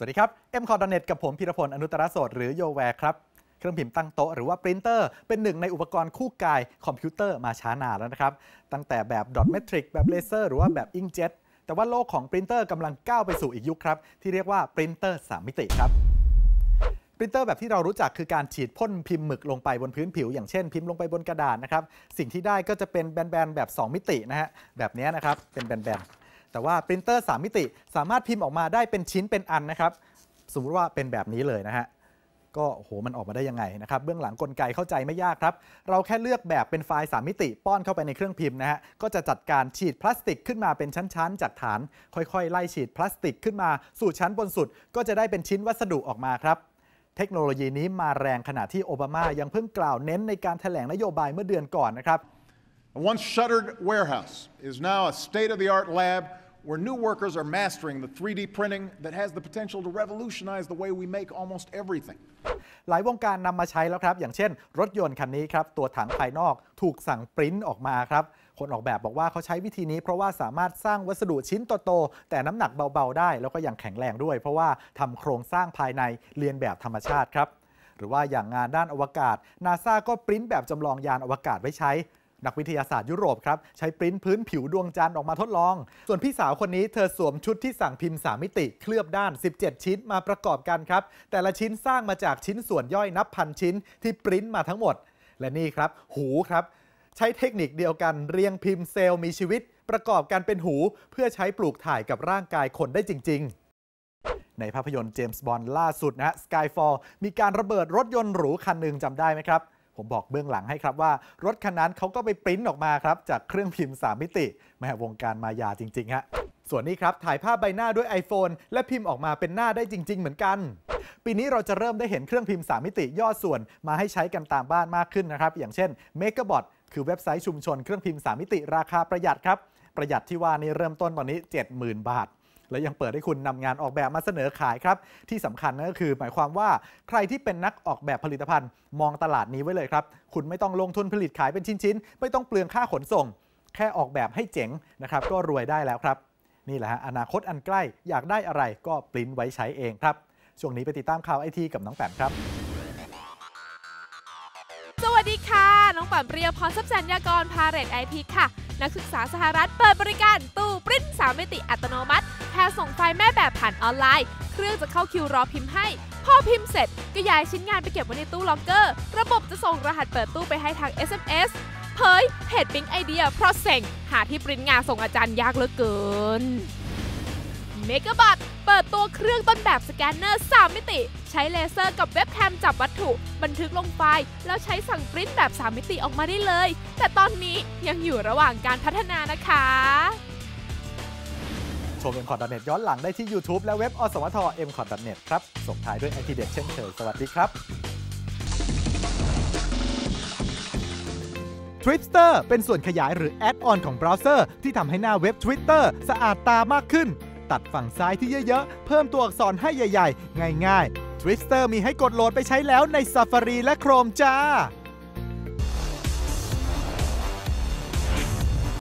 สวัสดีครับ m c o r n e t กับผมพีรพล อนุตรโสดหรือโยแวร์ครับ เครื่องพิมพ์ตั้งโต๊ะหรือว่าปรินเตอร์เป็นหนึ่งในอุปกรณ์คู่กายคอมพิวเตอร์มาช้านานแล้วนะครับ ตั้งแต่แบบดอทเมทริกแบบเลเซอร์หรือว่าแบบอิงเจ็ตแต่ว่าโลกของปรินเตอร์กำลังก้าวไปสู่อีกยุคครับ ที่เรียกว่าปรินเตอร์3มิติครับปรินเตอร์แบบที่เรารู้จักคือการฉีดพ่นพิมพ์หมึกลงไปบนพื้นผิว อย่างเช่น พิมพ์ลงไปบนกระดาษนะครับ สิ่งที่ได้ก็จะเป็นแบนๆแบบ 2 มิตินะฮะแบบนี้นะครับเป็นแบนๆ แต่ว่าปรินเตอร์ 3 มิติ สามารถพิมพ์ออกมาได้เป็นชิ้นเป็นอันนะครับ สมมติว่าเป็นแบบนี้เลยนะฮะก็โหมันออกมาได้ยังไงนะครับ เบื้องหลังกลไกเข้าใจไม่ยากครับ เราแค่เลือกแบบเป็นไฟล์ 3 มิติ ป้อนเข้าไปในเครื่องพิมพ์นะฮะ ก็จะจัดการฉีดพลาสติกขึ้นมาเป็นชั้น ๆ จากฐาน ค่อยๆ ไล่ฉีดพลาสติกขึ้นมาสู่ชั้นบนสุด ก็จะได้เป็นชิ้นวัสดุออกมาครับ เทคโนโลยีนี้มาแรงขณะที่โอบามายังเพิ่งกล่าวเน้นในการแถลงนโยบายเมื่อเดือนก่อนนะครับ A once shuttered warehouse is now a state of the art lab where new workers are mastering the 3D printing that has the potential to revolutionize the way we make almost everything. หลายวงการนำมาใช้แล้วครับ อย่างเช่น รถยนต์คันนี้ครับ ตัวถังภายนอกถูกสั่งปริ้นออกมาครับ คนออกแบบบอกว่าเขาใช้วิธีนี้เพราะว่าสามารถสร้างวัสดุชิ้นโตๆแต่น้ำหนักเบาๆได้ แล้วก็ยังแข็งแรงด้วย เพราะว่าทำโครงสร้างภายในเรียนแบบธรรมชาติครับ หรือว่าอย่างงานด้านอวกาศนาซาก็ปริ้นแบบจำลองยานอวกาศไว้ใช้ นักวิทยาศาสตร์ยุโรปครับใช้ปริ้นพื้นผิวดวงจันทร์ออกมาทดลอง ส่วนพี่สาวคนนี้เธอสวมชุดที่สั่งพิมพ์3มิติ เคลือบด้าน 17 ชิ้นมาประกอบกันครับ แต่ละชิ้นสร้างมาจากชิ้นส่วนย่อยนับพันชิ้นที่ปริ้นมาทั้งหมด และนี่ครับ หูครับ ใช้เทคนิคเดียวกันเรียงพิมพ์เซลล์มีชีวิต ประกอบกันเป็นหู เพื่อใช้ปลูกถ่ายกับร่างกายคนได้จริง ๆในภาพยนตร์เจมส์บอนด์ล่าสุดนะฮะ Skyfall มีการระเบิดรถยนต์หรูคันหนึ่งจำได้ไหมครับ ผมบอกเบื้องหลังให้ครับว่า รถคันนั้นเขาก็ไปปริ้นออกมาครับ จากเครื่องพิมพ์ 3 มิติแม่วงการมายาจริงๆฮะส่วนนี้ครับถ่ายภาพใบหน้าด้วย iPhone และพิมพ์ออกมาเป็นหน้าได้จริง ๆ เหมือนกัน ปีนี้เราจะเริ่มได้เห็นเครื่องพิมพ์ 3 มิติย่อส่วนมาให้ใช้กันตามบ้านมากขึ้นนะครับ อย่างเช่น MegaBot คือเว็บไซต์ชุมชนเครื่องพิมพ์ 3 มิติราคาประหยัดครับ ประหยัดที่ว่านี่เริ่มต้นตอนนี้ 70,000 บาท และยังเปิดให้คุณนำงานออกแบบมาเสนอขายครับ ที่สำคัญนั่นก็คือ หมายความว่าใครที่เป็นนักออกแบบผลิตภัณฑ์ มองตลาดนี้ไว้เลยครับ คุณไม่ต้องลงทุนผลิตขายเป็นชิ้นๆ ไม่ต้องเปลืองค่าขนส่ง แค่ออกแบบให้เจ๋งนะครับ ก็รวยได้แล้วครับ นี่แหละฮะอนาคตอันใกล้อยากได้อะไรก็ปริ้นไว้ใช้เองครับช่วงนี้ไปติดตามข่าวไอทีกับน้องแปมครับ สวัสดีค่ะ น้องแปั่นเปรียพรทรัพย์สัญญากรพาเรตไอทีค่ะ นักศึกษาสหรัฐเปิดบริการตู้ปริ้น3มิติอัตโนมัติ ค่ส่งไฟล์แม่แบบผ่านออนไลน์ เครื่องจะเข้าคิวรอพิมพ์ให้ พอพิมพ์เสร็จก็ย้ายชิ้นงานไปเก็บไว้ในตู้ล็อกเกอร์ ระบบจะส่งรหัสเปิดตู้ไปให้ทาง SMS เผยเพจปิ๊งไอเดียเพราะเซ็งหาที่ปริ้นงานส่งอาจารย์ยากเหลือเกินเมกะบัตเปิดตัวเครื่องต้นแบบสแกนเนอร์ 3 มิติ ใช้เลเซอร์กับเว็บแคมจับวัตถุ บันทึกลงไฟล์ แล้วใช้สั่งปริ้นแบบ 3 มิติออกมาได้เลย แต่ตอนนี้ยังอยู่ระหว่างการพัฒนานะคะ ชม m c o t n e t ย้อนหลังได้ที่ YouTube และเว็บอสมท m c o t n e t ครับ ส่งท้ายด้วยไอทีเด็ดเช่นเคย สวัสดีครับ Twitter เป็นส่วนขยายหรือแอดออนของเบราว์เซอร์ที่ทำให้หน้าเว็บ Twitter สะอาดตามากขึ้น ตัดฝั่งซ้ายที่เยอะๆ เพิ่มตัวอักษรให้ใหญ่ ๆ ง่าย ๆ Twitter มีให้กดโหลดไปใช้แล้วใน Safari และ Chrome จ้า